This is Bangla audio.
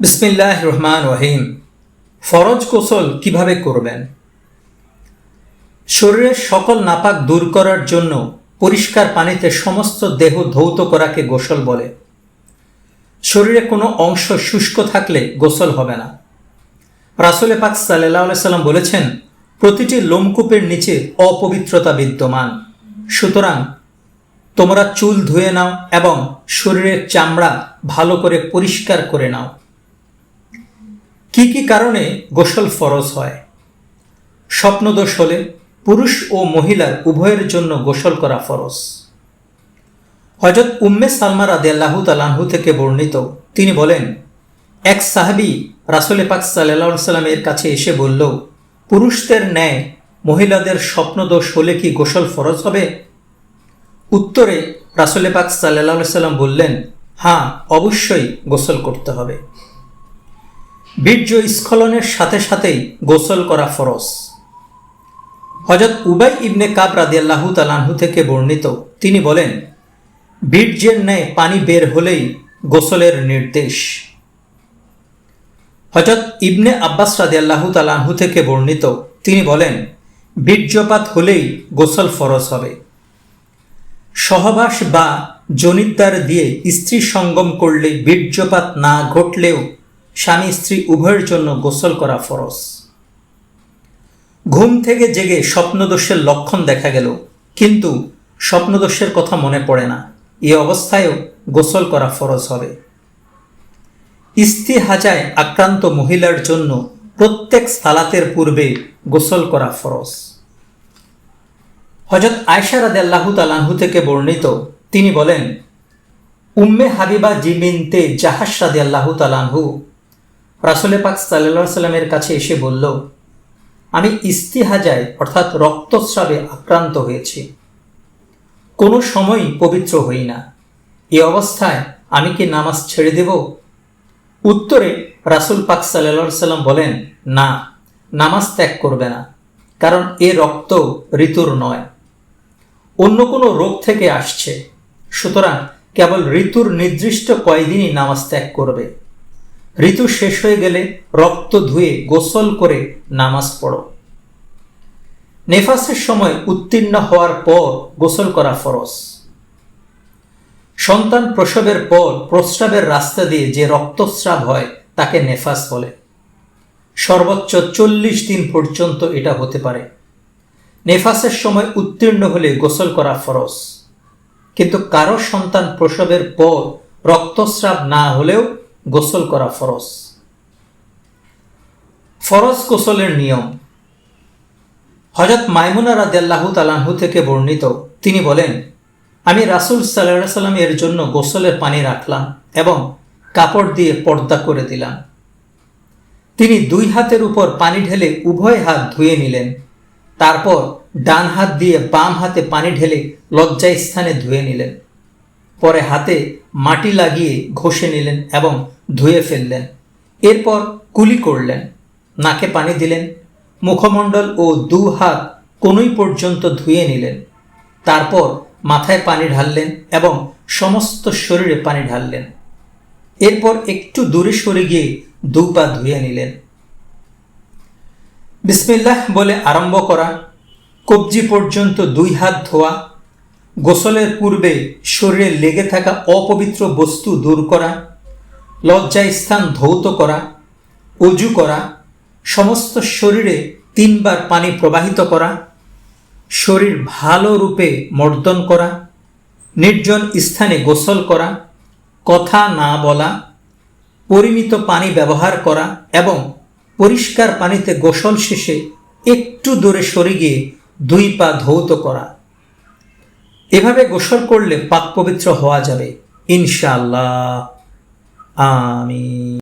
বিসমিল্লাহ রহমান রহিম ফরজ গোসল কীভাবে করবেন? শরীরের সকল নাপাক দূর করার জন্য পরিষ্কার পানিতে সমস্ত দেহ ধৌত করাকে গোসল বলে। শরীরে কোনো অংশ শুষ্ক থাকলে গোসল হবে না। রাসুলে পাক সাল্লাহ সাল্লাম বলেছেন, প্রতিটি লোমকূপের নিচে অপবিত্রতা বিদ্যমান। সুতরাং তোমরা চুল ধুয়ে নাও এবং শরীরের চামড়া ভালো করে পরিষ্কার করে নাও। কি কি কারণে গোসল ফরজ হয়? স্বপ্নদোষ হলে পুরুষ ও মহিলার উভয়ের জন্য গোসল করা ফরজ। হজরত উম্মে সালমা রাদে আল্লাহ তালাহু থেকে বর্ণিত, তিনি বলেন, এক সাহাবি রাসুলে পাক সাল্লাহ সাল্লামের কাছে এসে বলল, পুরুষদের ন্যায় মহিলাদের স্বপ্নদোষ হলে কি গোসল ফরজ হবে? উত্তরে রাসুলে পাক সাল্লাহ সাল্লাম বললেন হ্যাঁ অবশ্যই গোসল করতে হবে। বীর্য স্খলনের সাথে সাথেই গোসল করা ফরস হজরত উবাই ইবনে কাব রাদিয়াল্লাহু তালাহু থেকে বর্ণিত, তিনি বলেন, বীর্যের ন্যায় পানি বের হলেই গোসলের নির্দেশ। হজরত ইবনে আব্বাস রাদিয়াল্লাহু তালাহু থেকে বর্ণিত, তিনি বলেন, বীর্যপাত হলেই গোসল ফরজ হবে। সহবাস বা জনিদ্বার দিয়ে স্ত্রী সঙ্গম করলে বীর্যপাত না ঘটলেও স্বামী স্ত্রী উভয়ের জন্য গোসল করা ফরজ। ঘুম থেকে জেগে স্বপ্নদোষের লক্ষণ দেখা গেল, কিন্তু স্বপ্নদোষের কথা মনে পড়ে না। এ অবস্থায়ও গোসল করা ফরজ হবে। ইস্তিহাজায় আক্রান্ত মহিলার জন্য প্রত্যেক সালাতের পূর্বে গোসল করা ফরজ। হজরত আয়সা রাদে আল্লাহু তালাহু থেকে বর্ণিত, তিনি বলেন, উম্মে হাবিবা জিবিনতে জাহাস আল্লাহু তালাহু রাসুলে পাক সাল্লা সাল্লামের কাছে এসে বলল, আমি ইস্তিহাজায় অর্থাৎ রক্তস্রাবে আক্রান্ত হয়েছি। কোনো সময়ই পবিত্র হই না। এ অবস্থায় আমি কি নামাজ ছেড়ে দেব? উত্তরে রাসুল পাক সাল্লা সাল্লাম বলেন, না, নামাজ ত্যাগ করবে না, কারণ এ রক্ত ঋতুর নয়। অন্য কোনো রোগ থেকে আসছে, সুতরাং কেবল ঋতুর নির্দিষ্ট কয়দিনই নামাজ ত্যাগ করবে। ঋতু শেষ হয়ে গেলে রক্ত ধুয়ে গোসল করে নামাজ পড়ো। নেফাসের সময় উত্তীর্ণ হওয়ার পর গোসল করা ফরজ। সন্তান প্রসবের পর প্রস্রাবের রাস্তা দিয়ে যে রক্তস্রাব হয়, তাকে নেফাস বলে। সর্বোচ্চ চল্লিশ দিন পর্যন্ত এটা হতে পারে। নেফাসের সময় উত্তীর্ণ হলে গোসল করা ফরজ। কিন্তু কারও সন্তান প্রসবের পর রক্তস্রাব না হলেও গোসল করা ফরজ। ফরজ গোসলের নিয়ম। হজরত মাইমুনা রাদেল্লাহু তালাহু থেকে বর্ণিত, তিনি বলেন, আমি রাসুল সাল্লাহ সাল্লাম এর জন্য গোসলের পানি রাখলাম এবং কাপড় দিয়ে পর্দা করে দিলাম। তিনি দুই হাতের উপর পানি ঢেলে উভয় হাত ধুয়ে নিলেন। তারপর ডান হাত দিয়ে বাম হাতে পানি ঢেলে লজ্জায় স্থানে ধুয়ে নিলেন। পরে হাতে মাটি লাগিয়ে ঘষে নিলেন এবং ধুয়ে ফেললেন। এরপর কুলি করলেন, নাকে পানি দিলেন, মুখমণ্ডল ও দু হাত কোনোই পর্যন্ত ধুয়ে নিলেন। তারপর মাথায় পানি ঢাললেন এবং সমস্ত শরীরে পানি ঢাললেন। এরপর একটু দূরে সরে গিয়ে দু পা ধুয়ে নিলেন। বিসমিল্লাহ বলে আরম্ভ করা, কবজি পর্যন্ত দুই হাত ধোয়া গোসলের পূর্বে শরীরে লেগে থাকা অপবিত্র বস্তু দূর করা লজ্জা স্থান ধৌত করা অজু করা, সমস্ত শরীরে তিনবার পানি প্রবাহিত করা, শরীর ভালো রূপে মর্দন করা, নির্জন স্থানে গোসল করা, কথা না বলা, পরিমিত পানি ব্যবহার করা এবং পরিষ্কার পানিতে গোসল শেষে একটু দূরে সরে গিয়ে দুই পা ধৌত করা। এভাবে গোসল করলে পাক পবিত্র হওয়া যাবে। ইনশাআল্লাহ। আমি